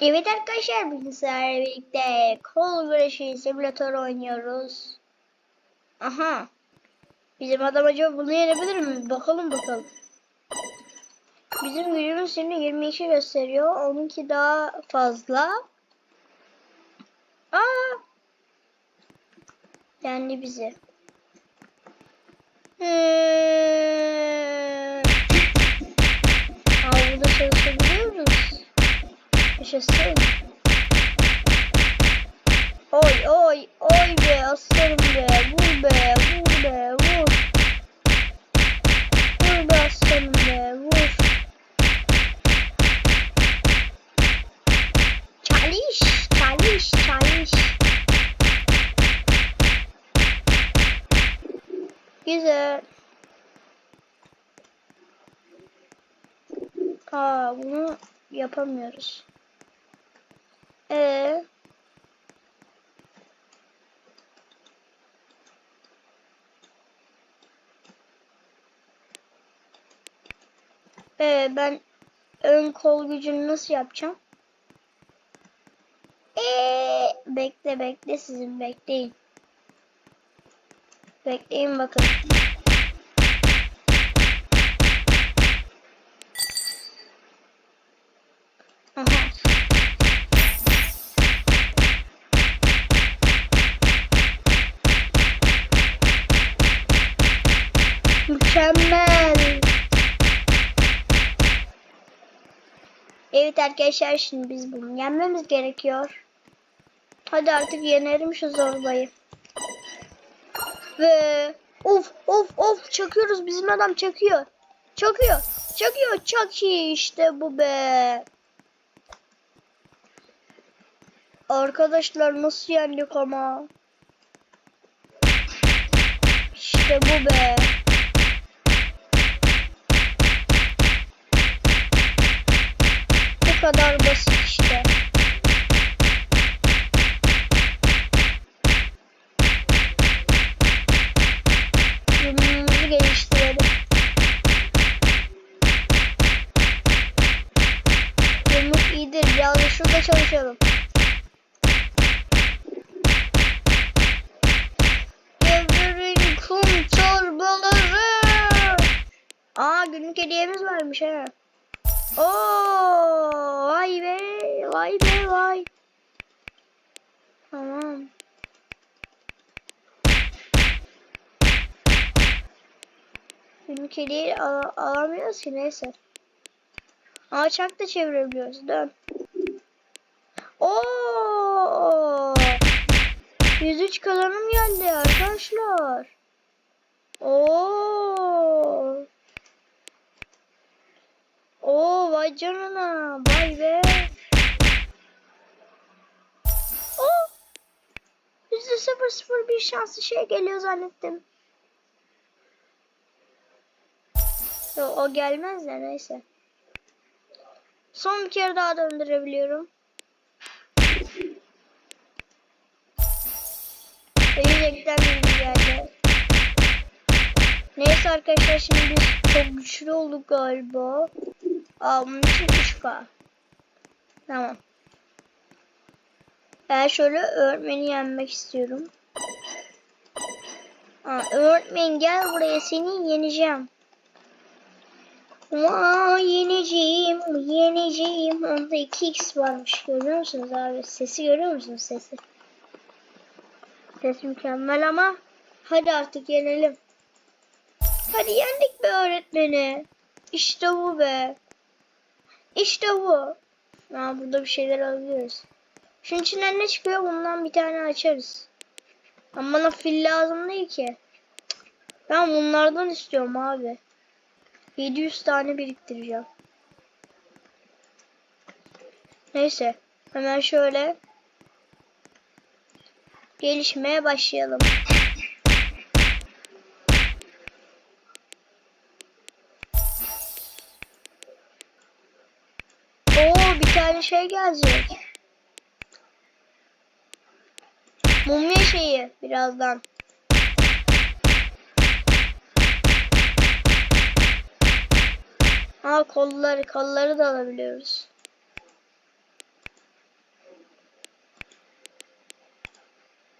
Evet arkadaşlar sizlerle birlikte kol güreşi simülatör oynuyoruz. Aha. Bizim adam acaba bunu yenebilir mi? Bakalım bakalım. Bizim gücümüz şimdi 22 gösteriyor. Onunki daha fazla. Aa. Yendi bizi. Hmm. Aa, burada çalışabiliyoruz. Yaşasın. Oy oy oy be aslanım be vur be vur be vur. Vur be aslanım be vur. Çalış çalış çalış. Güzel. Aa bunu yapamıyoruz. Ee. Ee, ben ön kol gücünü nasıl yapacağım? Ee, bekle bekle sizin bekleyin. Bekleyin bakın. Aha. Mükemmel. Evet arkadaşlar şimdi biz bunu yenmemiz gerekiyor. Hadi artık yenerim şu zorbayı. Ve of of of çakıyoruz bizim adam çakıyor. Çakıyor. Çakıyor. Çak işte bu be. Arkadaşlar nasıl yendik ama. İşte bu be. Bu kadar basit işte. Yumruğumuzu geliştirelim. Yumruk iyidir. Biraz da şurada çalışalım. Aa günlük hediyemiz varmış ha. Oo, vay be, vay be, vay. Tamam. Günlük hediye al alamıyoruz ki neyse. Aa çark da çevirebiliyoruz. Dön. Oo! 103 kalanım geldi arkadaşlar. Oo! Oo vay canına. Vay be. Sıfır sıfır bir şanslı şey geliyor zannettim. Yo, o gelmez de neyse. Son bir kere daha döndürebiliyorum. Yiyecekten bir geldi. Neyse arkadaşlar şimdi biz çok güçlü olduk galiba. Aa bunun 3K. Tamam. Ben şöyle öğretmeni yenmek istiyorum. Aa, öğretmen gel buraya seni yeneceğim. Aa, yeneceğim, yeneceğim. Onda 2x varmış. Görüyor musunuz abi? Sesi görüyor musunuz sesi? Ses mükemmel ama hadi artık yenelim. Hadi yendik be öğretmeni. İşte bu be. İşte bu. Aa, burada bir şeyler alıyoruz. Şunun içinden ne çıkıyor? Bundan bir tane açarız. Ama bana fil lazım değil ki. Ben bunlardan istiyorum abi. 700 tane biriktireceğim. Neyse. Hemen şöyle gelişmeye başlayalım. tane şey gelecek. Mumya şeyi birazdan. Ha kolları kolları da alabiliyoruz.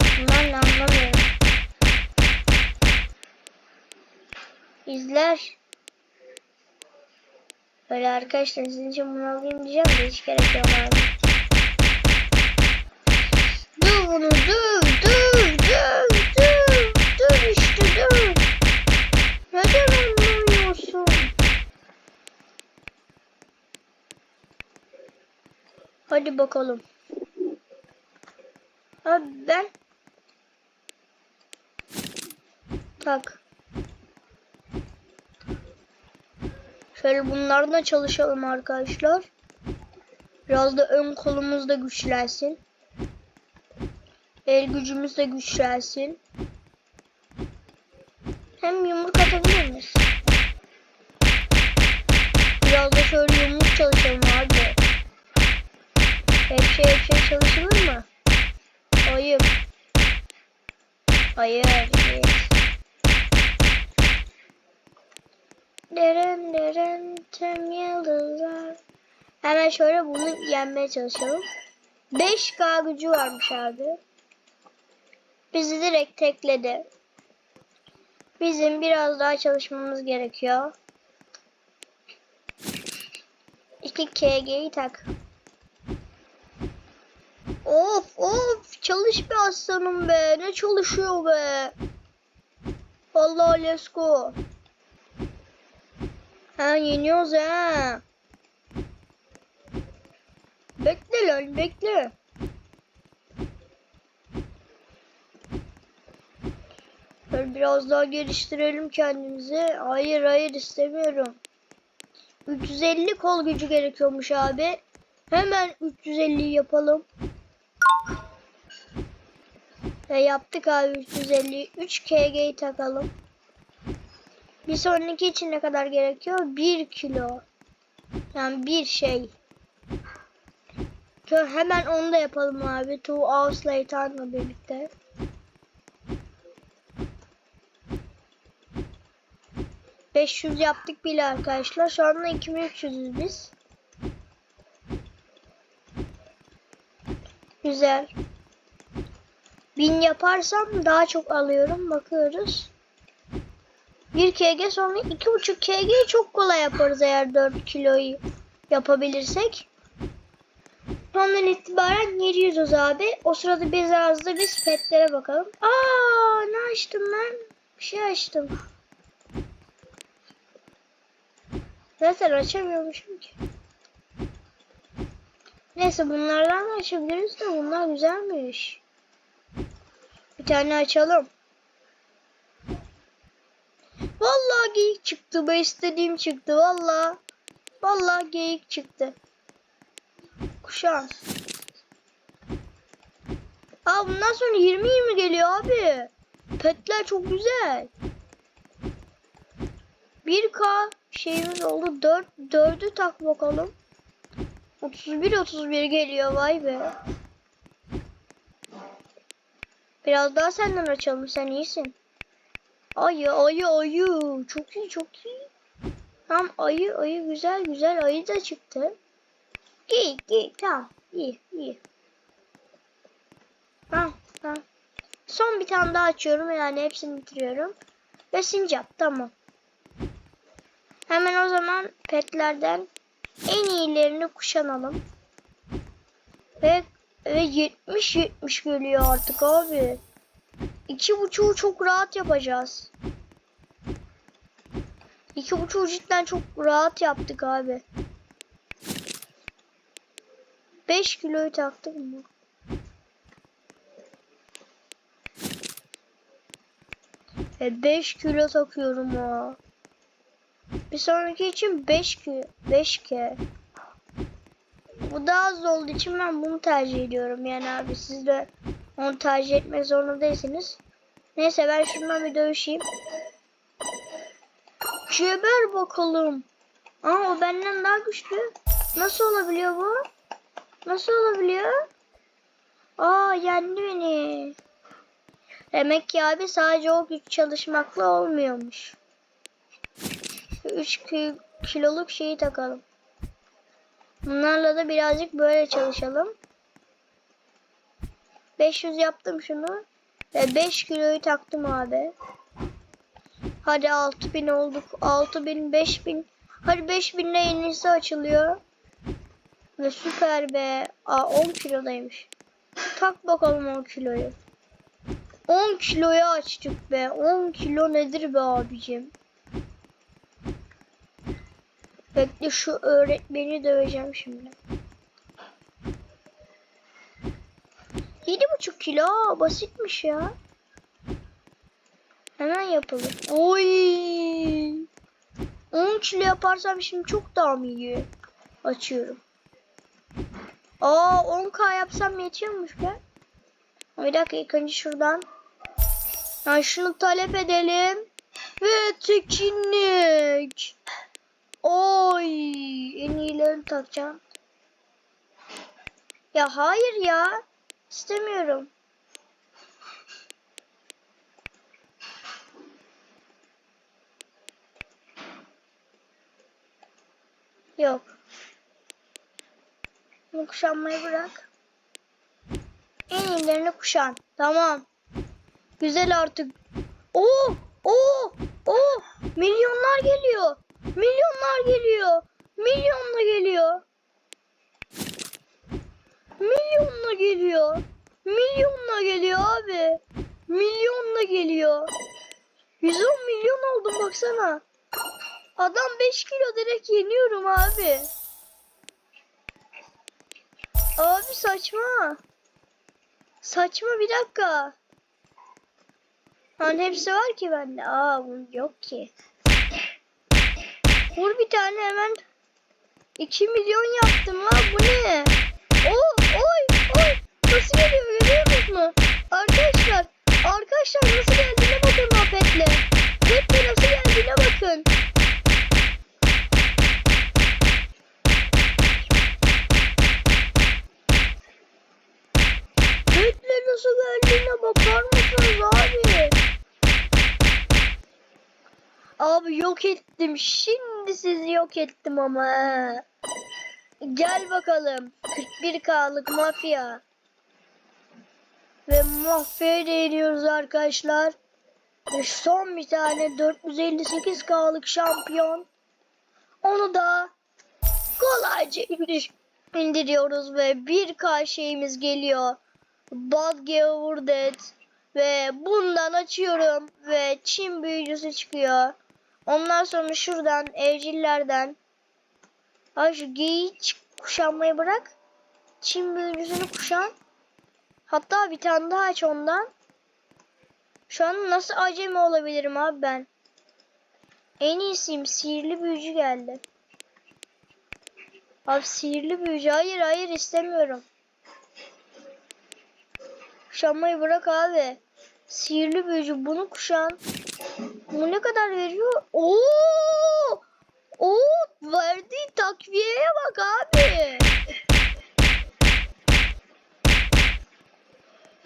Bunlar ne anlamıyorum. İzler. Böyle arkadaşlar sizin için bunu alayım diyeceğim de hiç gerek yok abi. Dur bunu dur dur dur dur dur işte dur. Neden anlamıyorsun? Hadi bakalım. Abi ben tak. Şöyle bunlarla çalışalım arkadaşlar. Biraz da ön kolumuz da güçlensin. El gücümüz de güçlensin. Hem yumruk atabilir miyiz? Biraz da şöyle yumruk çalışalım abi. Hep şey hep şey çalışılır mı? Hayır. Hayır. Evet. Deren deren tem yıldızlar. Hemen şöyle bunu yenmeye çalışalım. 5K gücü varmış abi. Bizi direkt tekledi. Bizim biraz daha çalışmamız gerekiyor. 2 KG'yi tak. Of of çalış be aslanım be. Ne çalışıyor be. Vallahi let's go. Ha yeniyoruz ha. Bekle lan bekle. Böyle biraz daha geliştirelim kendimizi. Hayır hayır istemiyorum. 350 kol gücü gerekiyormuş abi. Hemen 350 yapalım. Ve yaptık abi 350. 3 KG'yi takalım. Bir sonraki için ne kadar gerekiyor? 1 kilo. Yani bir şey. Hemen onu da yapalım abi. Two hours later'la birlikte. ...500 yaptık bile arkadaşlar. Şu anda 2300'üz biz. Güzel. 1000 yaparsam daha çok alıyorum. Bakıyoruz. 1 kg sonra 2,5 kg çok kolay yaparız eğer 4 kiloyu yapabilirsek. Ondan itibaren yeriyoruz abi. O sırada biz ağızda biz petlere bakalım. Aa ne açtım ben? Bir şey açtım. Zaten açamıyormuşum ki. Neyse bunlardan da açabiliriz de bunlar güzelmiş. Bir tane açalım. Vallahi geyik çıktı. Ben istediğim çıktı. Vallahi. Vallahi geyik çıktı. Kuşan. Aa bundan sonra 20-20 geliyor abi. Petler çok güzel. 1K şeyimiz oldu. 4 4'ü tak bakalım. 31 31 geliyor vay be. Biraz daha senden açalım sen iyisin. Ayı ayı ayı. Çok iyi çok iyi. Tamam ayı ayı güzel güzel ayı da çıktı. İyi iyi tamam iyi iyi. Tamam tamam. Son bir tane daha açıyorum yani hepsini bitiriyorum. Ve sincap tamam. Hemen o zaman petlerden en iyilerini kuşanalım. Ve, ve 70 70 geliyor artık abi. İki buçuğu çok rahat yapacağız. İki buçuğu cidden çok rahat yaptık abi. 5 kiloyu taktık mı? Ve 5 kilo takıyorum ha. Bir sonraki için 5 kilo. 5 k. Bu daha az olduğu için ben bunu tercih ediyorum. Yani abi siz de onu tercih etmek zorunda değilsiniz. Neyse ben şundan bir dövüşeyim. Geber bakalım. Aa o benden daha güçlü. Nasıl olabiliyor bu? Nasıl olabiliyor? Aa yendi beni. Demek ki abi sadece o güç çalışmakla olmuyormuş. 3 kiloluk şeyi takalım. Bunlarla da birazcık böyle çalışalım. 500 yaptım şunu. Ve 5 kiloyu taktım abi. Hadi 6000 olduk. 6000 5000. Hadi 5000 ile yenisi açılıyor. Ve süper be. Aa 10 kilodaymış. Tak bakalım 10 kiloyu. 10 kiloya açtık be. 10 kilo nedir be abicim? Bekle şu öğretmeni döveceğim şimdi. 7,5 kilo basitmiş ya. Hemen yapalım. Oy! 10 kilo yaparsam şimdi çok daha mı iyi? Açıyorum. Aa 10k yapsam yetiyormuş be. Bir dakika ilk önce şuradan. Ha, şunu talep edelim. Ve tekinlik. Oy en iyilerini takacağım. Ya hayır ya. İstemiyorum. Yok. Bunu kuşanmayı bırak. En iyilerini kuşan. Tamam. Güzel artık. Oo! Oo! Oo! Milyonlar geliyor. Milyonlar geliyor. Milyonla geliyor. Milyonla geliyor. Milyonla geliyor abi. Milyonla geliyor. 110 milyon oldum baksana. Adam 5 kilo direkt yeniyorum abi. Abi saçma. Saçma bir dakika. Hani hepsi var ki bende. Aa bunun yok ki. Vur bir tane hemen. 2 milyon yaptım lan bu ne? Oo, oy nasıl geliyor görüyor musunuz? Arkadaşlar arkadaşlar nasıl geldiğine bakın o petle. Petle nasıl geldiğine bakın. Petle nasıl geldiğine bakar mısınız abi? Abi yok ettim. Şimdi sizi yok ettim ama. Gel bakalım. 41K'lık mafya. Ve mafyaya değiniyoruz arkadaşlar. Ve son bir tane 458K'lık şampiyon. Onu da kolayca indir- indiriyoruz ve 1K şeyimiz geliyor. Bad Overdead. Ve bundan açıyorum ve Çin büyücüsü çıkıyor. Ondan sonra şuradan evcillerden Ay şu çık- kuşanmayı bırak. Çin büyücüsünü kuşan. Hatta bir tane daha aç ondan. Şu an nasıl acemi olabilirim abi ben? En iyisiyim. Sihirli büyücü geldi. Abi sihirli büyücü. Hayır hayır istemiyorum. Kuşanmayı bırak abi. Sihirli büyücü bunu kuşan. Bu ne kadar veriyor? Oo! Verdiği takviyeye bak abi.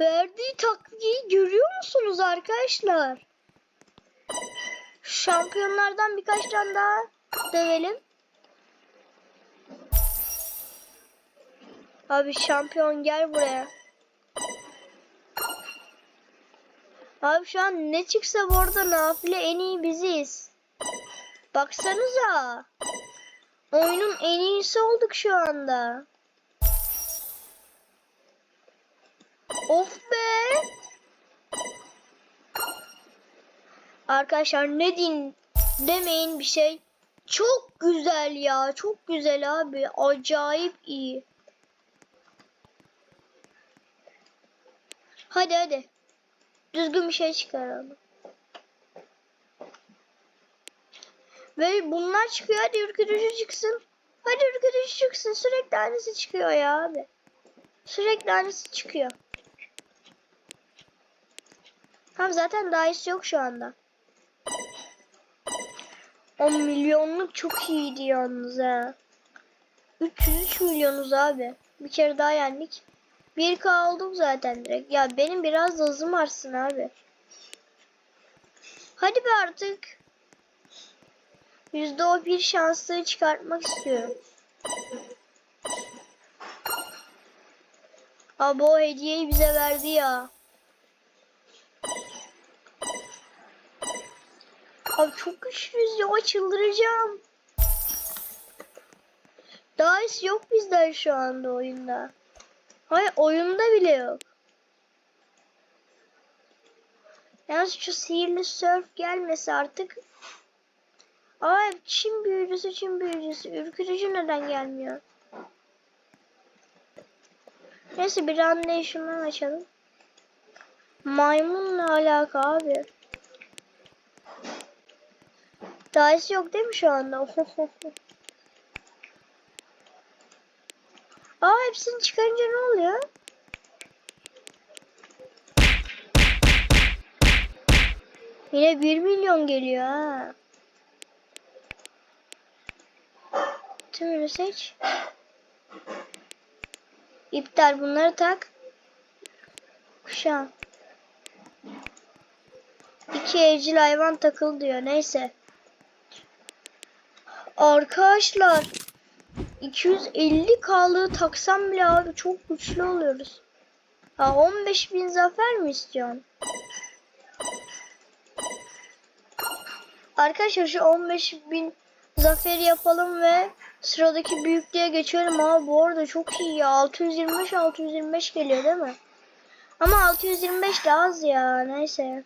Verdiği takviyeyi görüyor musunuz arkadaşlar? Şampiyonlardan birkaç tane daha dövelim. Abi şampiyon gel buraya. Abi şu an ne çıksa bu arada nafile en iyi biziz. Baksanıza. Oyunun en iyisi olduk şu anda. Of be. Arkadaşlar ne din demeyin bir şey. Çok güzel ya. Çok güzel abi. Acayip iyi. Hadi hadi. Düzgün bir şey çıkaralım. Ve bunlar çıkıyor. Hadi ürkütücü çıksın. Hadi ürkütücü çıksın. Sürekli aynısı çıkıyor ya abi. Sürekli aynısı çıkıyor. Tamam zaten daha yok şu anda. 10 milyonluk çok iyiydi yalnız ha. 303 milyonuz abi. Bir kere daha yendik. 1K olduk zaten direkt. Ya benim biraz da hızım artsın abi. Hadi be artık. Yüzde o bir şanslı çıkartmak istiyorum. Abi o hediyeyi bize verdi ya. Abi çok güçlüyüz ya çıldıracağım. Daha yok bizden şu anda oyunda. Hayır oyunda bile yok. Yalnız şu sihirli surf gelmesi artık. Ay Çin büyücüsü Çin büyücüsü. Ürkütücü neden gelmiyor? Neyse bir şundan açalım. Maymunla alaka abi. Dahisi yok değil mi şu anda? Aa hepsini çıkarınca ne oluyor? Yine 1 milyon geliyor ha. Tümünü seç. İptal bunları tak. Kuşan. İki evcil hayvan takıl diyor. Neyse. Arkadaşlar 250k'lığı taksam bile abi çok güçlü oluyoruz. Ha 15.000 zafer mi istiyorsun? Arkadaşlar şu 15.000 zaferi yapalım ve sıradaki büyüklüğe geçelim. Ama bu arada çok iyi ya. 625 625 geliyor değil mi? Ama 625 de az ya. Neyse.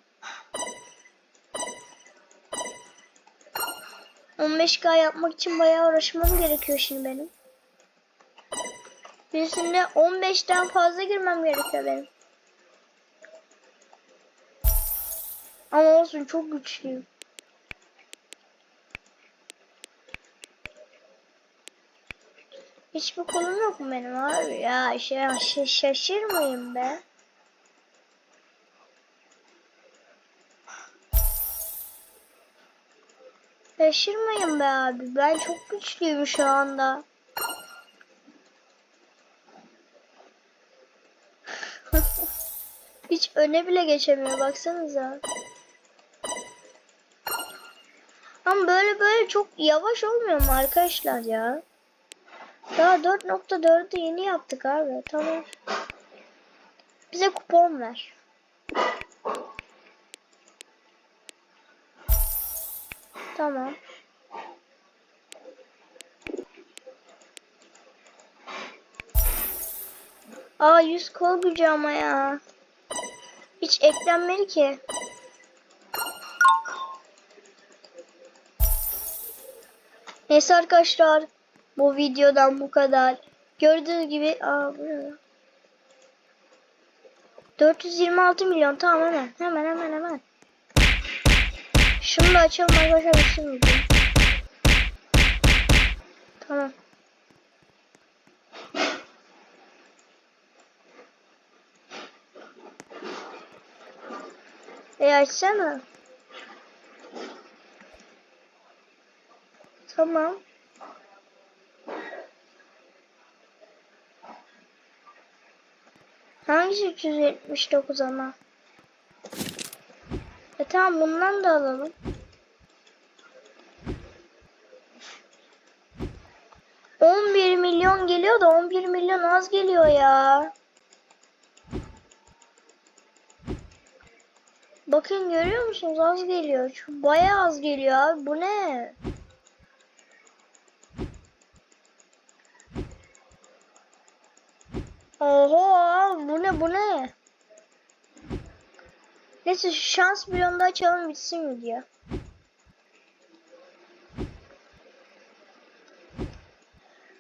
15K yapmak için bayağı uğraşmam gerekiyor şimdi benim. Birisinde 15'ten fazla girmem gerekiyor benim. Ama olsun çok güçlüyüm. Hiçbir kolum yok mu benim abi ya şaşırmayın be. Şaşırmayın be abi. Ben çok güçlüyüm şu anda. Hiç öne bile geçemiyor baksanıza. Ama böyle böyle çok yavaş olmuyor mu arkadaşlar ya? Daha 4.4'ü yeni yaptık abi. Tamam. Bize kupon ver. Tamam. Aa 100 kol gücü ama ya. Hiç eklenmedi ki. Neyse arkadaşlar. Bu videodan bu kadar. Gördüğünüz gibi aa bu ne? 426 milyon tamam hemen hemen hemen hemen. Şunu da açalım arkadaşlar bitsin video. Tamam. E açsana. Tamam. Hangisi 379 ama? Tamam bundan da alalım. On bir milyon geliyor da on bir milyon az geliyor ya. Bakın görüyor musunuz az geliyor. Çok bayağı az geliyor abi. Bu ne? Oho bu ne bu ne? Neyse şans bir anda açalım bitsin video.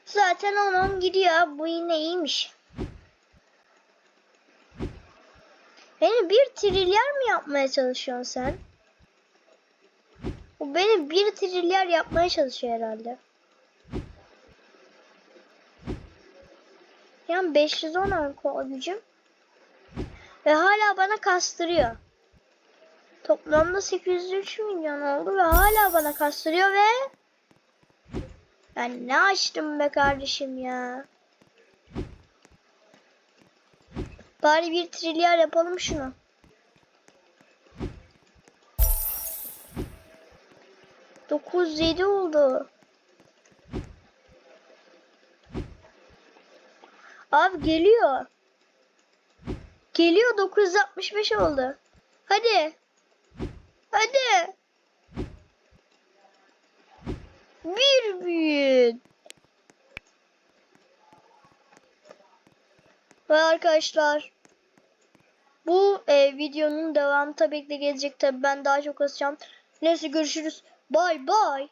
Zaten onun gidiyor. Bu yine iyiymiş. Beni bir trilyar mı yapmaya çalışıyorsun sen? O beni bir trilyar yapmaya çalışıyor herhalde. Yani 510 anko gücüm. Ve hala bana kastırıyor. Toplamda 803 milyon oldu ve hala bana kastırıyor ve ben ne açtım be kardeşim ya. Bari bir trilyar yapalım şunu. Dokuz yedi oldu. Abi geliyor. Geliyor 965 oldu. Hadi. Hadi. Bir büyük. Ve arkadaşlar bu e, videonun devamı tabii ki de gelecek tabii ben daha çok asacağım. Neyse görüşürüz. Bay bay.